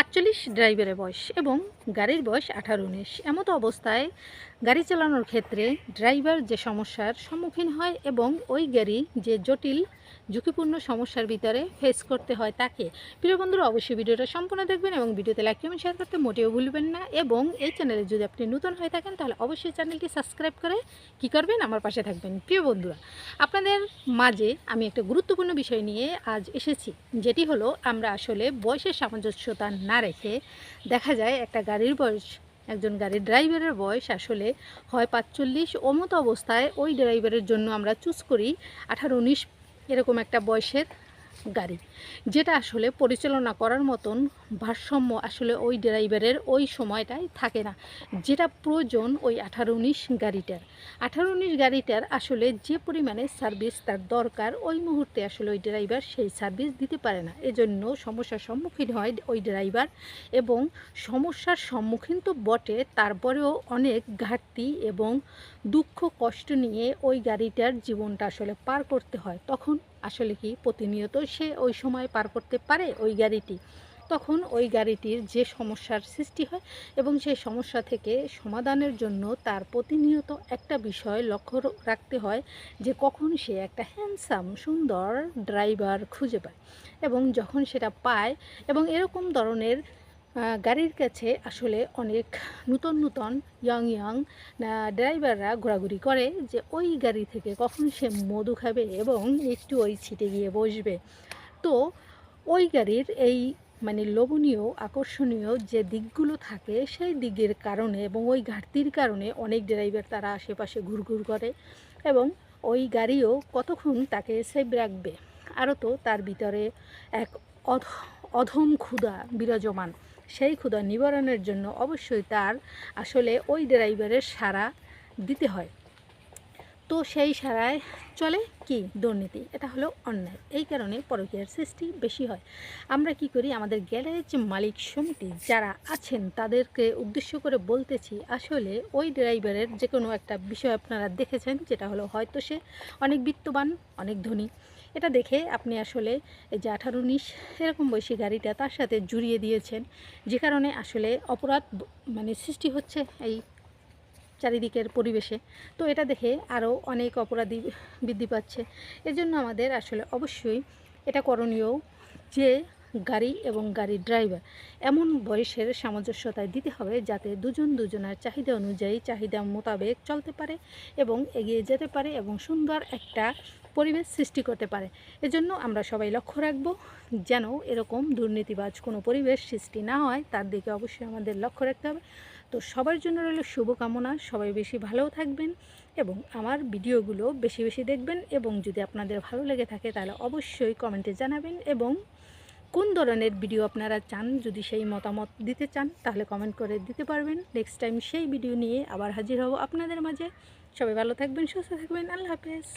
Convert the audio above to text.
পাঁচচল্লিশ ড্রাইভারের বয়স এবং গাড়ির বয়স আঠারো উনিশ। এমতো অবস্থায় গাড়ি চালানোর ক্ষেত্রে ড্রাইভার যে সমস্যার সম্মুখীন হয় এবং ওই গাড়ি যে জটিল, ঝুঁকিপূর্ণ সমস্যার ভিতরে ফেস করতে হয় তাকে। প্রিয় বন্ধুরা, অবশ্যই ভিডিওটা সম্পূর্ণ দেখবেন এবং ভিডিওতে লাইক কমেন্ট শেয়ার করতে মোটেও ভুলবেন না এবং এই চ্যানেলে যদি আপনি নতুন হয়ে থাকেন তাহলে অবশ্যই চ্যানেলটি সাবস্ক্রাইব করে কি করবেন? আমার পাশে থাকবেন। প্রিয় বন্ধুরা, আপনাদের মাঝে আমি একটা গুরুত্বপূর্ণ বিষয় নিয়ে আজ এসেছি, যেটি হলো আমরা আসলে বয়সের সামঞ্জস্যতা না রেখে দেখা যায় একটা গাড়ির বয়স, একজন গাড়ির ড্রাইভারের বয়স আসলে হয় পাঁচচল্লিশ অমত অবস্থায় ওই ড্রাইভারের জন্য আমরা চুজ করি আঠারো উনিশ এরকম একটা বয়সের। গাড়ি, যেটা আসলে পরিচালনা করার মতন ভারসাম্য আসলে ওই ড্রাইভারের ওই সময়টায় থাকে না, যেটা প্রয়োজন ওই আঠারো উনিশ গাড়িটার। আঠারো উনিশ গাড়িটার আসলে যে পরিমাণে সার্ভিস তার দরকার, ওই মুহূর্তে আসলে ওই ড্রাইভার সেই সার্ভিস দিতে পারে না। এজন্য সমস্যার সম্মুখীন হয় ওই ড্রাইভার এবং সমস্যার সম্মুখীন তো বটে, তারপরেও অনেক ঘাটতি এবং দুঃখ কষ্ট নিয়ে ওই গাড়িটার জীবনটা আসলে পার করতে হয়। তখন আসলে কি প্রতিনিয়ত সে ওই সময় পার করতে পারে ওই গাড়িটি। তখন ওই গাড়িটির যে সমস্যার সৃষ্টি হয় এবং সেই সমস্যা থেকে সমাধানের জন্য তার প্রতিনিয়ত একটা বিষয় লক্ষ্য রাখতে হয় যে কখন সে একটা হ্যান্ডসাম সুন্দর ড্রাইভার খুঁজে পায় এবং যখন সেটা পায় এবং এরকম ধরনের গাড়ির কাছে আসলে অনেক নূতন নূতন ইয়ং ইয়ং ড্রাইভাররা ঘোরাঘুরি করে যে ওই গাড়ি থেকে কখন সে মধু খাবে এবং একটু ওই ছিটে গিয়ে বসবে। তো ওই গাড়ির এই মানে লোভনীয়, আকর্ষণীয় যে দিকগুলো থাকে সেই দিকের কারণে এবং ওই ঘাটতির কারণে অনেক ড্রাইভার তারা আশেপাশে ঘুরঘুর করে এবং ওই গাড়িও কতক্ষণ তাকে সেভ রাখবে? আরও তো তার ভিতরে এক অধ, অধম ক্ষুধা বিরাজমান। সেই ক্ষুধা নিবারণের জন্য অবশ্যই তার আসলে ওই ড্রাইভারের সাড়া দিতে হয়। তো সেই সারায় চলে কি দুর্নীতি? এটা হলো অন্যায়। এই কারণে পরকীয়ার সৃষ্টি বেশি হয়। আমরা কি করি? আমাদের গ্যারেজ মালিক সমিতি যারা আছেন, তাদেরকে উদ্দেশ্য করে বলতেছি, আসলে ওই ড্রাইভারের যে কোনো একটা বিষয় আপনারা দেখেছেন, যেটা হলো হয়তো সে অনেক বিত্তবান, অনেক ধনী। এটা দেখে আপনি আসলে এই যে আঠারো উনিশ এরকম বয়সী গাড়িটা তার সাথে জুড়িয়ে দিয়েছেন, যে কারণে আসলে অপরাধ মানে সৃষ্টি হচ্ছে এই চারিদিকের পরিবেশে। তো এটা দেখে আরও অনেক অপরাধী বৃদ্ধি পাচ্ছে। এজন্য আমাদের আসলে অবশ্যই এটা করণীয় যে গাড়ি এবং গাড়ির ড্রাইভার। এমন বয়সের সামঞ্জস্যতায় দিতে হবে যাতে দুজন দুজনের চাহিদা অনুযায়ী চাহিদা মোতাবেক চলতে পারে এবং এগিয়ে যেতে পারে এবং সুন্দর একটা পরিবেশ সৃষ্টি করতে পারে। এজন্য আমরা সবাই লক্ষ্য রাখব যেন এরকম দুর্নীতিবাজ কোনো পরিবেশ সৃষ্টি না হয়, তার দিকে অবশ্যই আমাদের লক্ষ্য রাখতে হবে। তো সবার জন্য রইল শুভকামনা, সবাই বেশি ভালো থাকবেন এবং আমার ভিডিওগুলো বেশি বেশি দেখবেন এবং যদি আপনাদের ভালো লেগে থাকে তাহলে অবশ্যই কমেন্টে জানাবেন এবং কোন ধরনের ভিডিও আপনারা চান? যদি সেই মতামত দিতে চান, তাহলে কমেন্ট করে দিতে পারবেন। নেক্সট টাইম সেই ভিডিও নিয়ে আবার হাজির হব আপনাদের মাঝে। সবাই ভালো থাকবেন, সুস্থ থাকবেন। আল্লাহ হাফেজ।